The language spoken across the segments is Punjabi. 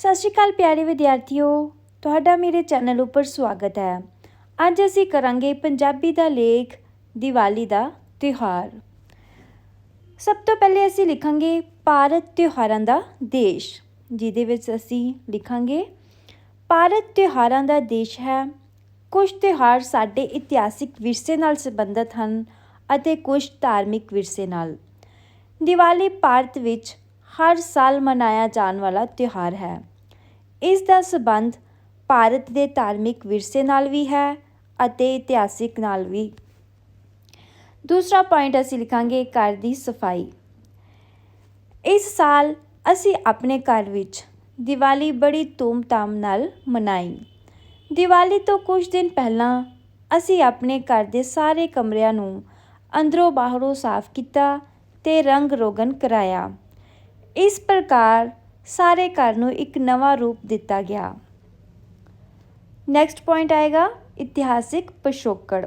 ਸਤਿ ਸ਼੍ਰੀ ਅਕਾਲ ਪਿਆਰੇ ਵਿਦਿਆਰਥੀਓ, ਤੁਹਾਡਾ ਮੇਰੇ ਚੈਨਲ ਉੱਪਰ ਸਵਾਗਤ ਹੈ। ਅੱਜ ਅਸੀਂ ਕਰਾਂਗੇ ਪੰਜਾਬੀ ਦਾ ਲੇਖ, ਦੀਵਾਲੀ ਦਾ ਤਿਉਹਾਰ। ਸਭ ਤੋਂ ਪਹਿਲੇ ਅਸੀਂ ਲਿਖਾਂਗੇ ਭਾਰਤ ਤਿਉਹਾਰਾਂ ਦਾ ਦੇਸ਼, ਜਿਹਦੇ ਵਿੱਚ ਅਸੀਂ ਲਿਖਾਂਗੇ ਭਾਰਤ ਤਿਉਹਾਰਾਂ ਦਾ ਦੇਸ਼ ਹੈ। ਕੁਝ ਤਿਉਹਾਰ ਸਾਡੇ ਇਤਿਹਾਸਿਕ ਵਿਰਸੇ ਨਾਲ ਸੰਬੰਧਿਤ ਹਨ ਅਤੇ ਕੁਝ ਧਾਰਮਿਕ ਵਿਰਸੇ ਨਾਲ। ਦੀਵਾਲੀ ਭਾਰਤ ਵਿੱਚ ਹਰ ਸਾਲ ਮਨਾਇਆ ਜਾਣ ਵਾਲਾ ਤਿਉਹਾਰ ਹੈ। ਇਸ ਦਾ ਸਬੰਧ ਭਾਰਤ ਦੇ ਧਾਰਮਿਕ ਵਿਰਸੇ ਨਾਲ ਵੀ ਹੈ ਅਤੇ ਇਤਿਹਾਸਿਕ ਨਾਲ ਵੀ। ਦੂਸਰਾ ਪੁਆਇੰਟ ਅਸੀਂ ਲਿਖਾਂਗੇ ਘਰ ਦੀ ਸਫ਼ਾਈ। ਇਸ ਸਾਲ ਅਸੀਂ ਆਪਣੇ ਘਰ ਵਿੱਚ ਦੀਵਾਲੀ ਬੜੀ ਧੂਮ-ਧਾਮ ਨਾਲ ਮਨਾਈ। ਦੀਵਾਲੀ ਤੋਂ ਕੁਝ ਦਿਨ ਪਹਿਲਾਂ ਅਸੀਂ ਆਪਣੇ ਘਰ ਦੇ ਸਾਰੇ ਕਮਰਿਆਂ ਨੂੰ ਅੰਦਰੋਂ ਬਾਹਰੋਂ ਸਾਫ਼ ਕੀਤਾ ਤੇ ਰੰਗ ਰੋਗਨ ਕਰਾਇਆ। ਇਸ ਪ੍ਰਕਾਰ ਸਾਰੇ ਘਰ ਨੂੰ ਇੱਕ ਨਵਾਂ ਰੂਪ ਦਿੱਤਾ ਗਿਆ। ਨੈਕਸਟ ਪੁਆਇੰਟ ਆਏਗਾ, ਇਤਿਹਾਸਿਕ ਪਿਛੋਕੜ।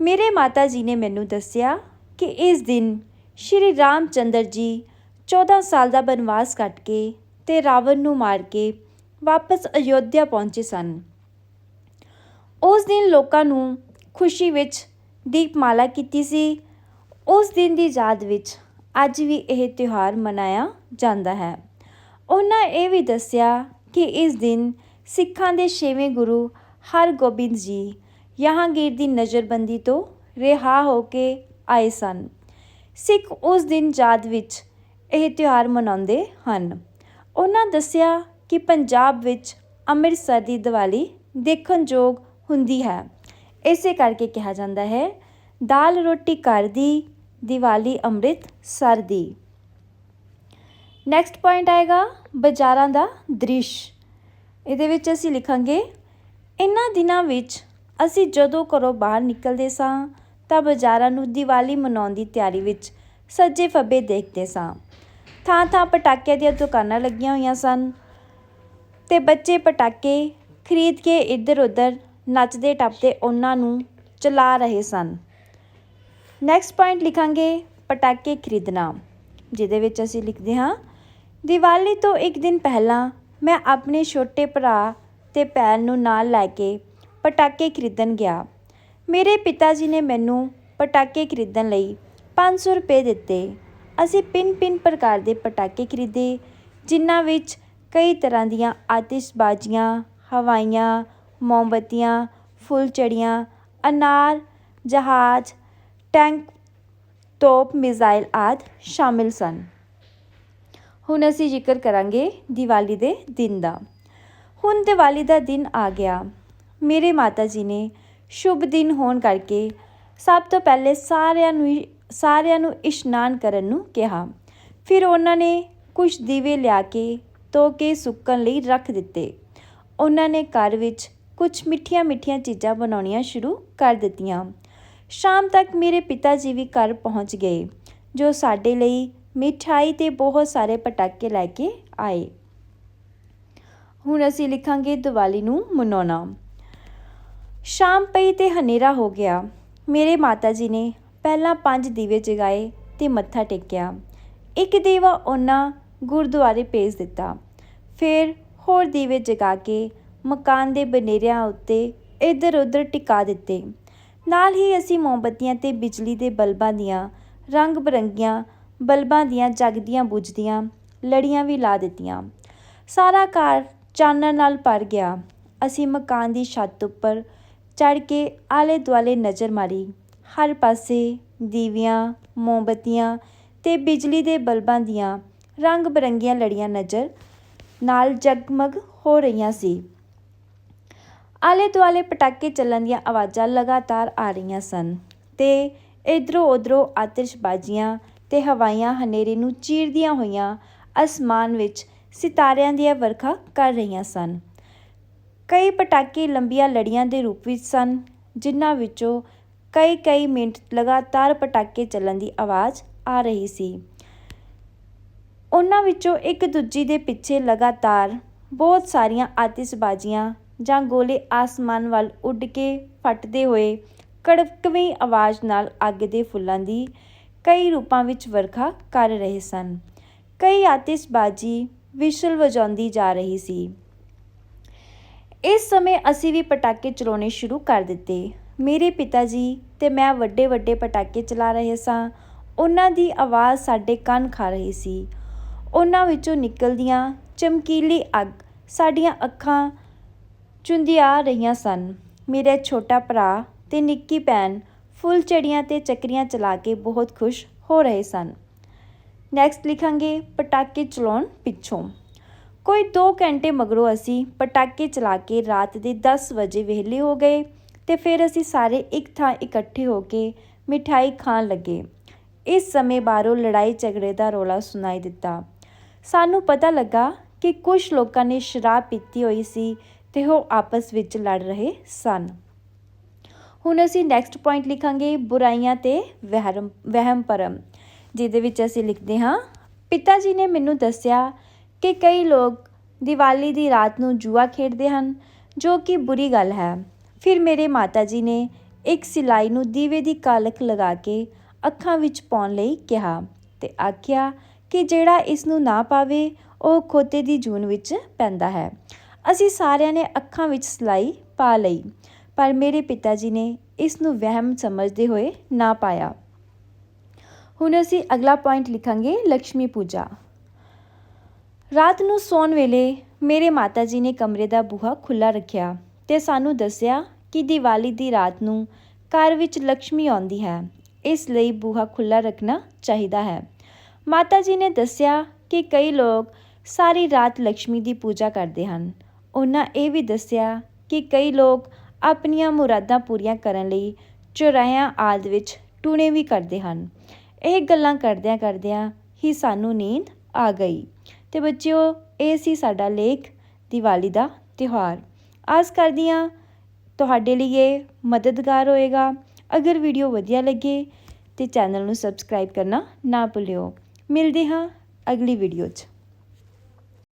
ਮੇਰੇ ਮਾਤਾ ਜੀ ਨੇ ਮੈਨੂੰ ਦੱਸਿਆ ਕਿ ਇਸ ਦਿਨ ਸ਼੍ਰੀ ਰਾਮ ਚੰਦਰ ਜੀ 14 ਸਾਲ ਦਾ ਬਨਵਾਸ ਕੱਟ ਕੇ ਤੇ ਰਾਵਣ ਨੂੰ ਮਾਰ ਕੇ ਵਾਪਸ ਅਯੋਧਿਆ ਪਹੁੰਚੇ ਸਨ। ਉਸ ਦਿਨ ਲੋਕਾਂ ਨੂੰ ਖੁਸ਼ੀ ਵਿੱਚ ਦੀਪਮਾਲਾ ਕੀਤੀ ਸੀ। ਉਸ ਦਿਨ ਦੀ ਯਾਦ ਵਿੱਚ ਅੱਜ ਵੀ ਇਹ ਤਿਉਹਾਰ ਮਨਾਇਆ ਜਾਂਦਾ ਹੈ। ਉਹਨਾਂ ਇਹ ਵੀ ਦੱਸਿਆ ਕਿ ਇਸ ਦਿਨ ਸਿੱਖਾਂ ਦੇ ਛੇਵੇਂ ਗੁਰੂ ਹਰਗੋਬਿੰਦ ਜੀ ਜਹਾਂਗੀਰ ਦੀ ਨਜ਼ਰਬੰਦੀ ਤੋਂ ਰਿਹਾ ਹੋ ਕੇ ਆਏ ਸਨ। ਸਿੱਖ ਉਸ ਦਿਨ ਯਾਦ ਵਿੱਚ ਇਹ ਤਿਉਹਾਰ ਮਨਾਉਂਦੇ ਹਨ। ਉਹਨਾਂ ਦੱਸਿਆ ਕਿ ਪੰਜਾਬ ਵਿੱਚ ਅੰਮ੍ਰਿਤਸਰ ਦੀ ਦੀਵਾਲੀ ਦੇਖਣਯੋਗ ਹੁੰਦੀ ਹੈ। ਇਸੇ ਕਰਕੇ ਕਿਹਾ ਜਾਂਦਾ ਹੈ, ਦਾਲ ਰੋਟੀ ਘਰ ਦੀ, ਦੀਵਾਲੀ ਅੰਮ੍ਰਿਤਸਰ ਦੀ। ਨੈਕਸਟ ਪੁਆਇੰਟ ਆਏਗਾ ਬਾਜ਼ਾਰਾਂ ਦਾ ਦ੍ਰਿਸ਼। ਇਹਦੇ ਵਿੱਚ ਅਸੀਂ ਲਿਖਾਂਗੇ, ਇਨ੍ਹਾਂ ਦਿਨਾਂ ਵਿੱਚ ਅਸੀਂ ਜਦੋਂ ਘਰੋਂ ਬਾਹਰ ਨਿਕਲਦੇ ਸਾਂ, ਤਾਂ ਬਾਜ਼ਾਰਾਂ ਨੂੰ ਦੀਵਾਲੀ ਮਨਾਉਣ ਦੀ ਤਿਆਰੀ ਵਿੱਚ ਸੱਜੇ ਫੱਬੇ ਦੇਖਦੇ ਸਾਂ। ਥਾਂ ਥਾਂ ਪਟਾਕਿਆਂ ਦੀਆਂ ਦੁਕਾਨਾਂ ਲੱਗੀਆਂ ਹੋਈਆਂ ਸਨ ਤੇ ਬੱਚੇ ਪਟਾਕੇ ਖਰੀਦ ਕੇ ਇੱਧਰ ਉੱਧਰ ਨੱਚਦੇ ਟੱਪਦੇ ਉਹਨਾਂ ਨੂੰ ਚਲਾ ਰਹੇ ਸਨ। ਨੈਕਸਟ ਪੁਆਇੰਟ ਲਿਖਾਂਗੇ, ਪਟਾਕੇ ਖਰੀਦਣਾ, ਜਿਹਦੇ ਵਿੱਚ ਅਸੀਂ ਲਿਖਦੇ ਹਾਂ ਦੀਵਾਲੀ ਤੋਂ ਇੱਕ ਦਿਨ ਪਹਿਲਾਂ ਮੈਂ ਆਪਣੇ ਛੋਟੇ ਭਰਾ ਅਤੇ ਭੈਣ ਨੂੰ ਨਾਲ ਲੈ ਕੇ ਪਟਾਕੇ ਖਰੀਦਣ ਗਿਆ। ਮੇਰੇ ਪਿਤਾ ਜੀ ਨੇ ਮੈਨੂੰ ਪਟਾਕੇ ਖਰੀਦਣ ਲਈ ਪੰਜ ਸੌ ਰੁਪਏ ਦਿੱਤੇ। ਅਸੀਂ ਭਿੰਨ ਭਿੰਨ ਪ੍ਰਕਾਰ ਦੇ ਪਟਾਕੇ ਖਰੀਦੇ, ਜਿਨ੍ਹਾਂ ਵਿੱਚ ਕਈ ਤਰ੍ਹਾਂ ਦੀਆਂ ਆਤਿਸ਼ਬਾਜ਼ੀਆਂ, ਹਵਾਈਆਂ, ਮੋਮਬੱਤੀਆਂ ਫੁੱਲਝੜੀਆਂ ਅਨਾਰ, ਜਹਾਜ਼, ਟੈਂਕ, ਤੋਪ, ਮਿਜ਼ਾਈਲ ਆਦਿ ਸ਼ਾਮਿਲ ਸਨ। ਹੁਣ ਅਸੀਂ ਜ਼ਿਕਰ ਕਰਾਂਗੇ ਦੀਵਾਲੀ ਦੇ ਦਿਨ ਦਾ। ਹੁਣ ਦੀਵਾਲੀ ਦਾ ਦਿਨ ਆ ਗਿਆ। ਮੇਰੇ ਮਾਤਾ ਜੀ ਨੇ ਸ਼ੁਭ ਦਿਨ ਹੋਣ ਕਰਕੇ ਸਭ ਤੋਂ ਪਹਿਲੇ ਸਾਰਿਆਂ ਨੂੰ ਸਾਰਿਆਂ ਨੂੰ ਇਸ਼ਨਾਨ ਕਰਨ ਨੂੰ ਕਿਹਾ। ਫਿਰ ਉਹਨਾਂ ਨੇ ਕੁਝ ਦੀਵੇ ਲਿਆ ਕੇ ਧੋ ਕੇ ਸੁੱਕਣ ਲਈ ਰੱਖ ਦਿੱਤੇ। ਉਹਨਾਂ ਨੇ ਘਰ ਵਿੱਚ ਕੁਝ ਮਿੱਠੀਆਂ ਮਿੱਠੀਆਂ ਚੀਜ਼ਾਂ ਬਣਾਉਣੀਆਂ ਸ਼ੁਰੂ ਕਰ ਦਿੱਤੀਆਂ। ਸ਼ਾਮ ਤੱਕ ਮੇਰੇ ਪਿਤਾ ਜੀ ਵੀ ਘਰ ਪਹੁੰਚ ਗਏ, ਜੋ ਸਾਡੇ ਲਈ ਮਿਠਾਈ ਤੇ ਬਹੁਤ ਸਾਰੇ ਪਟਾਕੇ ਲੈ ਕੇ ਆਏ। ਹੁਣ ਅਸੀਂ ਲਿਖਾਂਗੇ ਦੀਵਾਲੀ ਨੂੰ ਮਨਾਉਣਾ। ਸ਼ਾਮ ਪਈ ਤੇ ਹਨੇਰਾ ਹੋ ਗਿਆ। ਮੇਰੇ ਮਾਤਾ ਜੀ ਨੇ ਪਹਿਲਾਂ ਪੰਜ ਦੀਵੇ ਜਗਾਏ ਤੇ ਮੱਥਾ ਟੇਕਿਆ। ਇੱਕ ਦੀਵਾ ਉਹਨਾਂ ਗੁਰਦੁਆਰੇ ਭੇਜ ਦਿੱਤਾ। ਫਿਰ ਹੋਰ ਦੀਵੇ ਜਗਾ ਕੇ ਮਕਾਨ ਦੇ ਬਨੇਰਿਆਂ ਉੱਤੇ ਇੱਧਰ ਉੱਧਰ ਟਿਕਾ ਦਿੱਤੇ। ਨਾਲ ਹੀ ਅਸੀਂ ਮੋਮਬੱਤੀਆਂ ਤੇ ਬਿਜਲੀ ਦੇ ਬਲਬਾਂ ਦੀਆਂ ਰੰਗ ਬਰੰਗੀਆਂ ਬਲਬਾਂ ਦੀਆਂ ਜਗਦੀਆਂ ਬੁਝਦੀਆਂ, ਲੜੀਆਂ ਵੀ ਲਾ ਦਿੱਤੀਆਂ। ਸਾਰਾ ਘਰ ਚਾਨਣ ਨਾਲ ਭਰ ਗਿਆ। ਅਸੀਂ ਮਕਾਨ ਦੀ ਛੱਤ ਉੱਪਰ ਚੜ੍ਹ ਕੇ ਆਲੇ ਦੁਆਲੇ ਨਜ਼ਰ ਮਾਰੀ। ਹਰ ਪਾਸੇ ਦੀਵਿਆਂ, ਮੋਮਬੱਤੀਆਂ ਤੇ ਬਿਜਲੀ ਦੇ ਬਲਬਾਂ ਦੀਆਂ ਰੰਗ ਬਰੰਗੀਆਂ ਲੜੀਆਂ ਨਜ਼ਰ ਨਾਲ ਜਗਮਗ ਹੋ ਰਹੀਆਂ ਸੀ। ਆਲੇ ਦੁਆਲੇ ਪਟਾਕੇ ਚੱਲਣ ਦੀਆਂ ਆਵਾਜ਼ਾਂ ਲਗਾਤਾਰ ਆ ਰਹੀਆਂ ਸਨ ਤੇ ਇੱਧਰੋਂ ਉੱਧਰੋਂ ਆਤਿਸ਼ਬਾਜ਼ੀਆਂ ਤੇ ਹਵਾਈਆਂ ਹਨੇਰੇ ਨੂੰ ਚੀਰਦੀਆਂ ਹੋਈਆਂ ਅਸਮਾਨ ਵਿੱਚ ਸਿਤਾਰਿਆਂ ਦੀਆਂ ਵਰਖਾ ਕਰ ਰਹੀਆਂ ਸਨ। ਕਈ ਪਟਾਕੇ ਲੰਬੀਆਂ ਲੜੀਆਂ ਦੇ ਰੂਪ ਵਿੱਚ ਸਨ, ਜਿਨ੍ਹਾਂ ਵਿੱਚੋਂ ਕਈ ਕਈ ਮਿੰਟ ਲਗਾਤਾਰ ਪਟਾਕੇ ਚੱਲਣ ਦੀ ਆਵਾਜ਼ ਆ ਰਹੀ ਸੀ। ਉਹਨਾਂ ਵਿੱਚੋਂ ਇੱਕ ਦੂਜੀ ਦੇ ਪਿੱਛੇ ਲਗਾਤਾਰ ਬਹੁਤ ਸਾਰੀਆਂ ਆਤਿਸ਼ਬਾਜ਼ੀਆਂ ਜਾਂ ਗੋਲੇ ਆਸਮਾਨ ਵੱਲ ਉੱਡ ਕੇ ਫਟਦੇ ਹੋਏ ਕੜਕਵੀਂ ਆਵਾਜ਼ ਨਾਲ ਅੱਗ ਦੇ ਫੁੱਲਾਂ ਦੀ ਕਈ ਰੂਪਾਂ ਵਿੱਚ ਵਰਖਾ ਕਰ ਰਹੇ ਸਨ। ਕਈ ਆਤਿਸ਼ਬਾਜ਼ੀ ਵਿਸ਼ਲ ਵਜਾਉਂਦੀ ਜਾ ਰਹੀ ਸੀ। ਇਸ ਸਮੇਂ ਅਸੀਂ ਵੀ ਪਟਾਕੇ ਚਲਾਉਣੇ ਸ਼ੁਰੂ ਕਰ ਦਿੱਤੇ। ਮੇਰੇ ਪਿਤਾ ਜੀ ਤੇ ਮੈਂ ਵੱਡੇ ਵੱਡੇ ਪਟਾਕੇ ਚਲਾ ਰਹੇ ਸਾਂ। ਉਹਨਾਂ ਦੀ ਆਵਾਜ਼ ਸਾਡੇ ਕੰਨ ਖਾ ਰਹੀ ਸੀ। ਉਹਨਾਂ ਵਿੱਚੋਂ ਨਿਕਲਦੀਆਂ ਚਮਕੀਲੀ ਅੱਗ ਸਾਡੀਆਂ ਅੱਖਾਂ ਚੁੰਧਿਆ ਰਹੀਆਂ ਸਨ। ਮੇਰਾ ਛੋਟਾ ਭਰਾ ਤੇ ਨਿੱਕੀ ਭੈਣ ਫੁੱਲ ਚੜੀਆਂ ਤੇ ਚੱਕਰੀਆਂ ਚਲਾ ਕੇ ਬਹੁਤ ਖੁਸ਼ ਹੋ ਰਹੇ ਸਨ। ਨੈਕਸਟ ਲਿਖਾਂਗੇ, ਪਟਾਕੇ ਚਲਾਉਣ ਪਿੱਛੋਂ। ਕੋਈ 2 ਘੰਟੇ ਮਗਰੋਂ ਅਸੀਂ ਪਟਾਕੇ ਚਲਾ ਕੇ ਰਾਤ ਦੇ 10 ਵਜੇ ਵਿਹਲੇ ਹੋ ਗਏ ਤੇ ਫਿਰ ਅਸੀਂ ਸਾਰੇ ਇੱਕ ਥਾਂ ਇਕੱਠੇ ਹੋ ਕੇ ਮਿਠਾਈ ਖਾਣ ਲੱਗੇ। ਇਸ ਸਮੇਂ ਬਾਹਰੋਂ ਲੜਾਈ ਝਗੜੇ ਦਾ ਰੌਲਾ ਸੁਣਾਈ ਦਿੱਤਾ। ਸਾਨੂੰ ਪਤਾ ਲੱਗਾ ਕਿ ਕੁਝ ਲੋਕਾਂ ਨੇ ਸ਼ਰਾਬ ਪੀਤੀ ਹੋਈ ਸੀ ਤੇ ਉਹ ਆਪਸ ਵਿੱਚ ਲੜ ਰਹੇ ਸਨ। ਹੁਣ ਅਸੀਂ ਨੈਕਸਟ ਪੁਆਇੰਟ ਲਿਖਾਂਗੇ ਬੁਰਾਈਆਂ ਤੇ ਵਹਿਰਮ, ਵਹਿਮ ਭਰਮ, ਜਿਹਦੇ ਵਿੱਚ ਅਸੀਂ ਲਿਖਦੇ ਹਾਂ, ਪਿਤਾ ਜੀ ਨੇ ਮੈਨੂੰ ਦੱਸਿਆ ਕਿ ਕਈ ਲੋਕ ਦੀਵਾਲੀ ਦੀ ਰਾਤ ਨੂੰ ਜੂਆ ਖੇਡਦੇ ਹਨ, ਜੋ ਕਿ ਬੁਰੀ ਗੱਲ ਹੈ। ਫਿਰ ਮੇਰੇ ਮਾਤਾ ਜੀ ਨੇ ਇੱਕ ਸਿਲਾਈ ਨੂੰ ਦੀਵੇ ਦੀ ਕਾਲਕ ਲਗਾ ਕੇ ਅੱਖਾਂ ਵਿੱਚ ਪਾਉਣ ਲਈ ਕਿਹਾ ਤੇ ਆਖਿਆ ਕਿ ਜਿਹੜਾ ਇਸ ਨੂੰ ਨਾ ਪਾਵੇ, ਉਹ ਖੋਤੇ ਦੀ ਜੂਨ ਵਿੱਚ ਪੈਂਦਾ ਹੈ। ਅਸੀਂ ਸਾਰਿਆਂ ਨੇ ਅੱਖਾਂ ਵਿੱਚ ਸਿਲਾਈ ਪਾ ਲਈ। ਪਰ ਮੇਰੇ ਪਿਤਾ ਜੀ ਨੇ ਇਸ ਨੂੰ ਵਹਿਮ ਸਮਝਦੇ ਹੋਏ ਨਾ ਪਾਇਆ। ਹੁਣ ਅਸੀਂ ਅਗਲਾ ਪੁਆਇੰਟ ਲਿਖਾਂਗੇ ਲక్ష్ਮੀ ਪੂਜਾ। ਰਾਤ ਨੂੰ ਸੌਣ ਵੇਲੇ ਮੇਰੇ ਮਾਤਾ ਜੀ ਨੇ ਕਮਰੇ ਦਾ ਬੂਹਾ ਖੁੱਲਾ ਰੱਖਿਆ ਤੇ ਸਾਨੂੰ ਦੱਸਿਆ ਕਿ ਦੀਵਾਲੀ ਦੀ ਰਾਤ ਨੂੰ ਘਰ ਵਿੱਚ ਲక్ష్ਮੀ ਆਉਂਦੀ ਹੈ। ਇਸ ਲਈ ਬੂਹਾ ਖੁੱਲਾ ਰੱਖਣਾ ਚਾਹੀਦਾ ਹੈ। ਮਾਤਾ ਜੀ ਨੇ ਦੱਸਿਆ ਕਿ ਕਈ ਲੋਕ ਸਾਰੀ ਰਾਤ ਲక్ష్ਮੀ ਦੀ ਪੂਜਾ ਕਰਦੇ ਹਨ। ਉਹਨਾਂ ਇਹ ਵੀ ਦੱਸਿਆ ਕਿ ਕਈ ਲੋਕ ਆਪਣੀਆਂ ਮੁਰਾਦਾਂ ਪੂਰੀਆਂ ਕਰਨ ਲਈ ਚੁਰਾਇਆਂ ਆਦਿ ਵਿੱਚ ਟੂਣੇ ਵੀ ਕਰਦੇ ਹਨ। ਇਹ ਗੱਲਾਂ ਕਰਦਿਆਂ ਕਰਦਿਆਂ ਹੀ ਸਾਨੂੰ ਨੀਂਦ ਆ ਗਈ। ਤੇ ਬੱਚਿਓ, ਇਹ ਸੀ ਸਾਡਾ ਲੇਖ ਦੀਵਾਲੀ ਦਾ ਤਿਉਹਾਰ। ਆਸ ਕਰਦੀ ਹਾਂ ਤੁਹਾਡੇ ਲਈ ਇਹ ਮਦਦਗਾਰ ਹੋਏਗਾ। ਅਗਰ ਵੀਡੀਓ ਵਧੀਆ ਲੱਗੇ ਤੇ ਚੈਨਲ ਨੂੰ ਸਬਸਕ੍ਰਾਈਬ ਕਰਨਾ ਨਾ ਭੁੱਲਿਓ। ਮਿਲਦੇ ਹਾਂ ਅਗਲੀ ਵੀਡੀਓ 'ਚ।